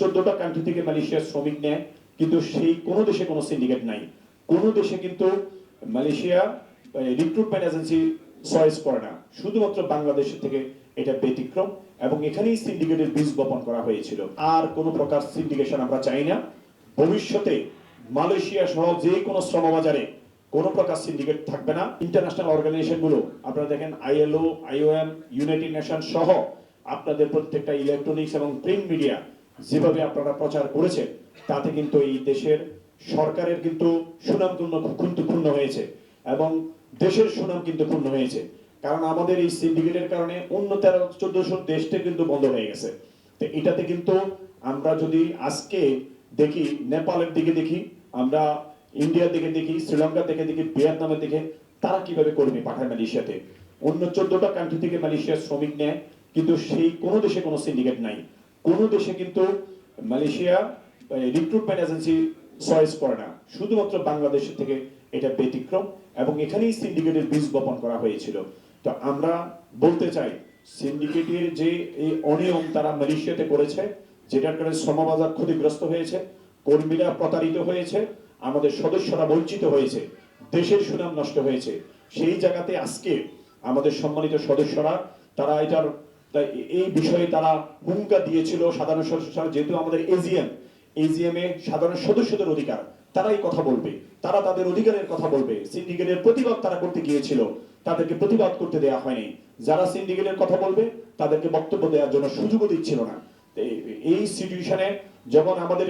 চোদ্দটা কান্ট্রি থেকে মালয়েশিয়ার শ্রমিক নেয়, কিন্তু সেই কোনো দেশে কোনো সিন্ডিকেট নাই। কোনো দেশে কিন্তু মালয়েশিয়া রিক্রুটমেন্ট এজেন্সি চয়েস করে না। শুধুমাত্র বাংলাদেশ থেকে এটা ব্যতিক্রম এবং এখানেই সিন্ডিকেটের বীজ বপন করা হয়েছিল। আর কোনো প্রকার সিন্ডিকেশন আমরা চাই না। ভবিষ্যতে মালয়েশিয়া সহ যে কোনো শ্রমবাজারে কোনো প্রকার সিন্ডিকেট থাকবে না। ইন্টারন্যাশনাল অর্গানাইজেশনগুলো, আপনারা দেখেন আইএলও, আইওএম ইউনাইটেড নেশন সহ আপনাদের প্রত্যেকটা ইলেকট্রনিক্স এবং প্রিন্ট মিডিয়া যেভাবে আপনারা প্রচার করেছেন, তাতে কিন্তু এই দেশের সরকারের কিন্তু সুনাম কিন্তু ক্ষুণ্ণ হয়েছে এবং দেশের সুনাম কিন্তু ক্ষুণ্ণ হয়েছে। কারণ আমাদের এই সিন্ডিকেটের কারণে অন্য তেরো, চোদ্দশো দেশটা কিন্তু বন্ধ হয়ে গেছে। তো এটাতে কিন্তু আমরা যদি আজকে দেখি, নেপালের দিকে দেখি, আমরা ইন্ডিয়ার দিকে দেখি, শ্রীলঙ্কার দিকে দেখি, ভিয়েতনামের দিকে, তারা কীভাবে কর্মী পাঠায় মালয়েশিয়াতে? অন্য চোদ্দটা কান্ট্রি থেকে মালয়েশিয়ার শ্রমিক নেয়, কিন্তু সেই কোনো দেশে কোনো সিন্ডিকেট নাই। কোনো দেশে কিন্তু মালয়েশিয়া রিক্রুটমেন্ট এজেন্সি চয়েস করে না। শুধুমাত্র বাংলাদেশ থেকে এটা ব্যতিক্রম এবং এখানেই সিন্ডিকেটের বীজ বপন করা হয়েছিল। তো আমরা বলতে চাই সিন্ডিকেটের যে এই অনিয়ম তারা মালয়েশিয়াতে করেছে, যেটার কারণে শ্রমবাজার ক্ষতিগ্রস্ত হয়েছে, কর্মীরা প্রতারিত হয়েছে, আমাদের সদস্যরা বঞ্চিত হয়েছে, দেশের সুনাম নষ্ট হয়েছে, সেই জায়গাতে আজকে আমাদের সম্মানিত সদস্যরা, তারা এটার তাই এই বিষয়ে তারা ভূমিকা দিয়েছিল সাধারণ সদস্য যেহেতু আমাদের এজিএম এজিএম এ সাধারণ সদস্যদের অধিকার, তারাই কথা বলবে। তারা তাদের অধিকারের কথা বলবে। সিন্ডিকেটের প্রতিবাদ তারা করতে গিয়েছিল, তাদেরকে প্রতিবাদ করতে দেওয়া হয়নি। যারা সিন্ডিকেটের কথা বলবে, তাদেরকে বক্তব্য দেওয়ার জন্য সুযোগও দিচ্ছিল না। এই- সিচুয়েশনে যখন আমাদের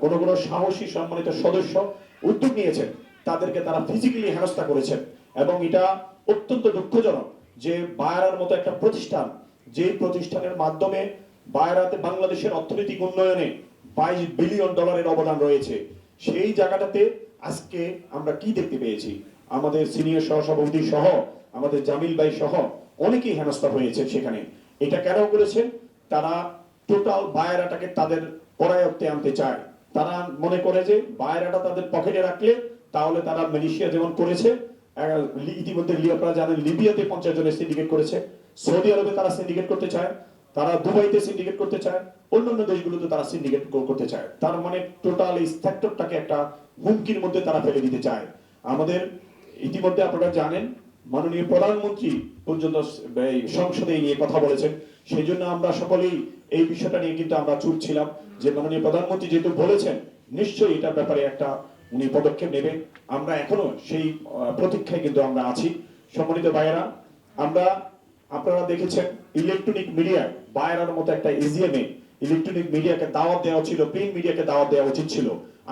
কোনো কোনো সাহসী সম্মানিত সদস্য উদ্যোগ নিয়েছেন, তাদেরকে তারা ফিজিক্যালি হেনস্থা করেছেন। এবং এটা অত্যন্ত দুঃখজনক যে বায়রার মতো একটা প্রতিষ্ঠান যে প্রতিষ্ঠানের মাধ্যমে বায়রাতে বাংলাদেশের অর্থনৈতিক উন্নয়নে বাইশ বিলিয়ন ডলারের অবদান রয়েছে, সেই জায়গাটাতে আজকে আমরা কি দেখতে পেয়েছি? আমাদের সিনিয়র সহসভাপতি সহ, আমাদের জামিল ভাই সহ অনেকেই হেনস্থা হয়েছে সেখানে। এটা কেন করেছে তারা টোটাল বায়রাটাকে তাদের করায়ত্তে আনতে চায়। তারা মনে করে যে বায়রাটা তাদের পকেটে রাখলে তাহলে তারা মালয়েশিয়া যেমন করেছে ইতিমধ্যে আপনারা জানেন লিবিয়াতে পঞ্চাশ জনের সিন্ডিকেট করেছে। সৌদি আরবে তারা সিন্ডিকেট করতে চায়। তারা দুবাইতে সিন্ডিকেট করতে চায়। অন্যান্য দেশগুলোতে তারা সিন্ডিকেট করতে চায়। তার মানে টোটাল এই সেক্টরটাকে একটা হুমকির মধ্যে তারা ফেলে দিতে চায়। আমাদের ইতিমধ্যে আপনারা জানেন, মাননীয় প্রধানমন্ত্রী পর্যন্ত সংসদে নিয়ে কথা বলেছেন। সেই জন্য আমরা সকলেই এই বিষয়টা নিয়ে কিন্তু আমরা চুপ ছিলাম। যে মাননীয় প্রধানমন্ত্রী যেহেতু বলেছেন, নিশ্চয়ই এটার ব্যাপারে একটা উনি পদক্ষেপ নেবেন আমরা এখনও সেই প্রতীক্ষায় কিন্তু আমরা আছি। সম্মানিত ভাইয়েরা, আমরা, আপনারা দেখেছেন ইলেকট্রনিক মিডিয়া বায়রার মতো একটা ইজিএমে ইলেকট্রনিক মিডিয়াকে দাওয়াত দেওয়া ছিল প্রিন্ট মিডিয়াকে দাওয়াত দেওয়া উচিত ছিল।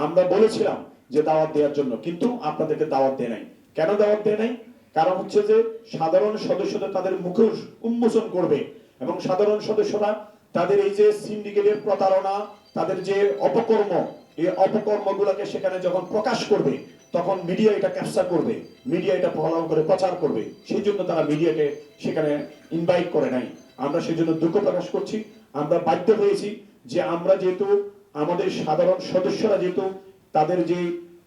আমরা বলেছিলাম যে দাওয়াত দেওয়ার জন্য, কিন্তু আপনাদেরকে দাওয়াত দেয় নাই। কেন দাওয়াত দেয় নাই? কারণ হচ্ছে যে সাধারণ সদস্যদের তাদের মুখোশ উন্মোচন করবে এবং সাধারণ সদস্যরা তাদের এই যে সিন্ডিকেটের প্রতারণা, তাদের যে অপকর্ম এই অপকর্মগুলোকে সেখানে যখন প্রকাশ করবে, তখন মিডিয়া এটা ক্যাপচার করবে মিডিয়া এটা ফলাও করে প্রচার করবে। সেই জন্য তারা মিডিয়াকে সেখানে ইনভাইট করে নাই। আমরা সেই জন্য দুঃখ প্রকাশ করছি। আমরা বাধ্য হয়েছি যে আমরা যেহেতু আমাদের সাধারণ সদস্যরা যেহেতু তাদের যে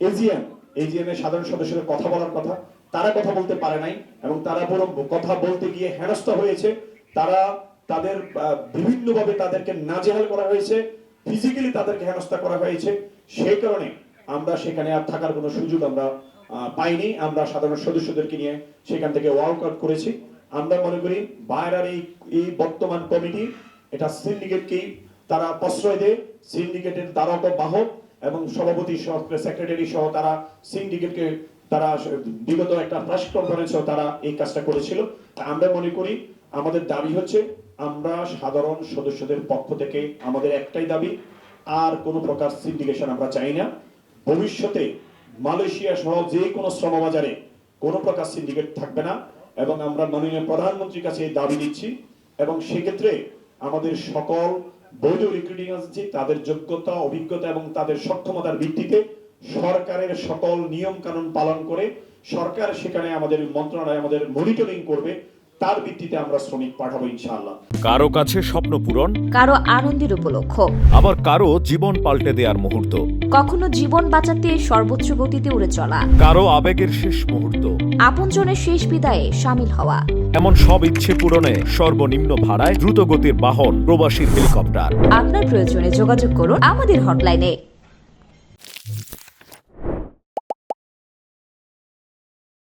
এজিএম এজিএম এর সাধারণ সদস্যদের কথা বলার কথা, তারা কথা বলতে পারে নাই এবং তারা বরং কথা বলতে গিয়ে হেনস্থা হয়েছে। তারা তাদের বিভিন্নভাবে তাদেরকে নাজেহাল করা হয়েছে। ফিজিক্যালি তাদেরকে হেনস্থা করা হয়েছে। সেই কারণে আমরা সেখানে আর থাকার কোনো সুযোগ আমরা পাইনি। আমরা সাধারণ সদস্যদেরকে নিয়ে সেখান থেকে ওয়ার্ক আউট করেছি। আমরা মনে করি বাইরের এই এই বর্তমান কমিটি, এটা সিন্ডিকেটকেই তারা প্রশ্রয় দেয়। সিন্ডিকেটের দ্বারক বাহক এবং সভাপতি সহ সেক্রেটারি সহ তারা সিন্ডিকেটকে তারা বিগত একটা প্রেস কনফারেন্সেও তারা এই কাজটা করেছিল। আমরা মনে করি আমাদের দাবি হচ্ছে আমরা সাধারণ সদস্যদের পক্ষ থেকে আমাদের একটাই দাবি, আর কোনো প্রকার সিন্ডিকেশন আমরা চাই না। ভবিষ্যতে মালয়েশিয়া সহ যে কোনো শ্রমবাজারে কোনো প্রকার সিন্ডিকেট থাকবে না, এবং আমরা মাননীয় প্রধানমন্ত্রীর কাছে এই দাবি দিচ্ছি, এবং সেক্ষেত্রে আমাদের সকল বৈধ রিক্রুটিং এজেন্সি তাদের যোগ্যতা, অভিজ্ঞতা এবং তাদের সক্ষমতার ভিত্তিতে সরকারের সকল নিয়ম কানুন পালন করে সরকার সেখানে আমাদের মন্ত্রণালয়, আমাদের মনিটরিং করবে। তার ভিত্তিতে আমরা শ্রমিক পাঠাবো ইনশাআল্লাহ। কারও কাছে স্বপ্ন পূরণ কারও আনন্দের উপলক্ষ। আবার কারও জীবন পাল্টে দেওয়ার মুহূর্ত। কখনো জীবন বাঁচাতে সর্বোচ্চ গতিতে উড়ে চলা। কারও আবেগের শেষ মুহূর্ত। আপনজনের শেষ বিদায়ে সামিল হওয়া। এমন সব ইচ্ছে পূরণে সর্বনিম্ন ভাড়ায় দ্রুতগতির বাহন প্রবাসীর হেলিকপ্টার। আপনার প্রয়োজনে যোগাযোগ করুন আমাদের হটলাইনে।